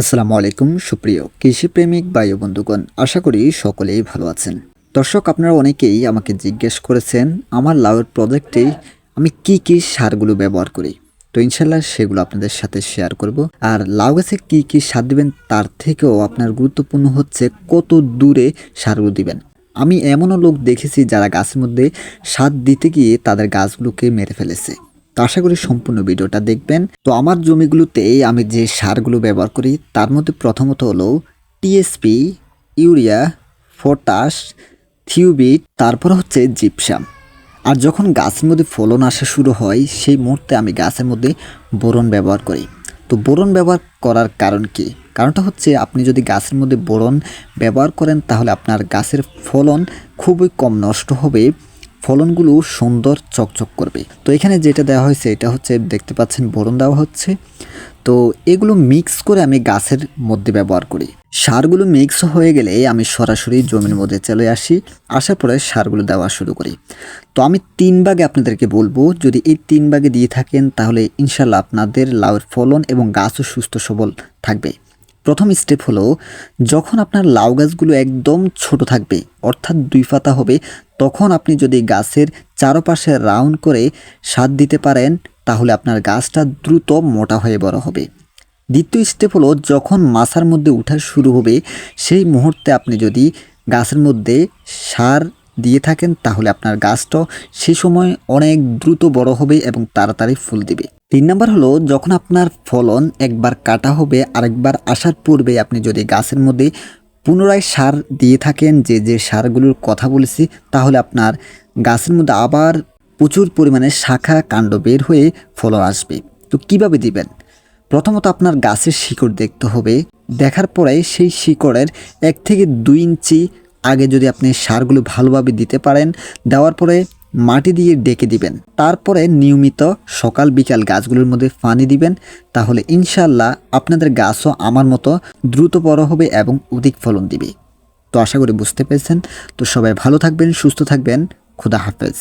আসসালামু আলাইকুম, সুপ্রিয় কৃষিপ্রেমিক বায়ু বন্ধুগণ, আশা করি সকলেই ভালো আছেন। দর্শক, আপনারা অনেকেই আমাকে জিজ্ঞেস করেছেন, আমার লাউয়ের প্রজেক্টে আমি কি কি সারগুলো ব্যবহার করি। তো ইনশাল্লাহ সেগুলো আপনাদের সাথে শেয়ার করব। আর লাউ গাছে কী কী সার দিবেন, তার থেকেও আপনার গুরুত্বপূর্ণ হচ্ছে কত দূরে সারগুলো দিবেন। আমি এমনও লোক দেখেছি যারা গাছের মধ্যে সার দিতে গিয়ে তাদের গাছগুলোকে মেরে ফেলেছে। তো আশা করি সম্পূর্ণ ভিডিওটা দেখবেন। তো আমার জমিগুলোতে আমি যে সারগুলো ব্যবহার করি, তার মধ্যে প্রথমত হলো টিএসপি ইউরিয়া, পটাশ, থিউবিট, তারপর হচ্ছে জিপসাম। আর যখন গাছের মধ্যে ফলন আসা শুরু হয়, সেই মুহূর্তে আমি গাছের মধ্যে বোরন ব্যবহার করি। তো বোরন ব্যবহার করার কারণ কি? কারণটা হচ্ছে আপনি যদি গাছের মধ্যে বোরন ব্যবহার করেন, তাহলে আপনার গাছের ফলন খুবই কম নষ্ট হবে। ফলনগুলো সুন্দর চকচক করবে। তো এখানে যেটা দেওয়া হয়েছে, এটা হচ্ছে, দেখতে পাচ্ছেন, বোরন দেওয়া হচ্ছে। তো এগুলো মিক্স করে আমি গাছের মধ্যে ব্যবহার করি। সারগুলো মিক্স হয়ে গেলে আমি সরাসরি জমির মধ্যে চলে আসি। আসার পরে সারগুলো দেওয়া শুরু করি। তো আমি তিন ভাগে আপনাদেরকে বলব, যদি এই তিন ভাগে দিয়ে থাকেন, তাহলে ইনশাল্লাহ আপনাদের লাউয়ের ফলন এবং গাছও সুস্থ সবল থাকবে। প্রথম স্টেপ হলো, যখন আপনার লাউ গাছগুলো একদম ছোট থাকবে, অর্থাৎ দুই পাতা হবে, তখন আপনি যদি গাছের চারপাশে রাউন্ড করে সার দিতে পারেন, তাহলে আপনার গাছটা দ্রুত মোটা হয়ে বড় হবে। দ্বিতীয় স্টেপ হলো, যখন মাছার মধ্যে উঠা শুরু হবে, সেই মুহূর্তে আপনি যদি গাছের মধ্যে সার দিয়ে থাকেন, তাহলে আপনার গাছটা সে সময় অনেক দ্রুত বড় হবে এবং তাড়াতাড়ি ফুল দিবে। তিন নাম্বার হলো, যখন আপনার ফলন একবার কাটা হবে, আরেকবার আসার পূর্বে আপনি যদি গাছের মধ্যে পুনরায় সার দিয়ে থাকেন, যে যে সারগুলোর কথা বলেছি, তাহলে আপনার গাছের মধ্যে আবার প্রচুর পরিমাণে শাখা কাণ্ড বের হয়ে ফলন আসবে। তো কীভাবে দিবেন? প্রথমত আপনার গাছের শিকড় দেখতে হবে, দেখার পরে সেই শিকড়ের এক থেকে দুই ইঞ্চি আগে যদি আপনি সারগুলো ভালোভাবে দিতে পারেন, দেওয়ার পরে মাটি দিয়ে ডেকে দিবেন। তারপরে নিয়মিত সকাল বিকাল গাছগুলোর মধ্যে পানি দিবেন, তাহলে ইনশাল্লাহ আপনাদের গাছও আমার মতো দ্রুত বড় হবে এবং অধিক ফলন দিবে। তো আশা করি বুঝতে পেরেছেন। তো সবাই ভালো থাকবেন, সুস্থ থাকবেন। খুদা হাফেজ।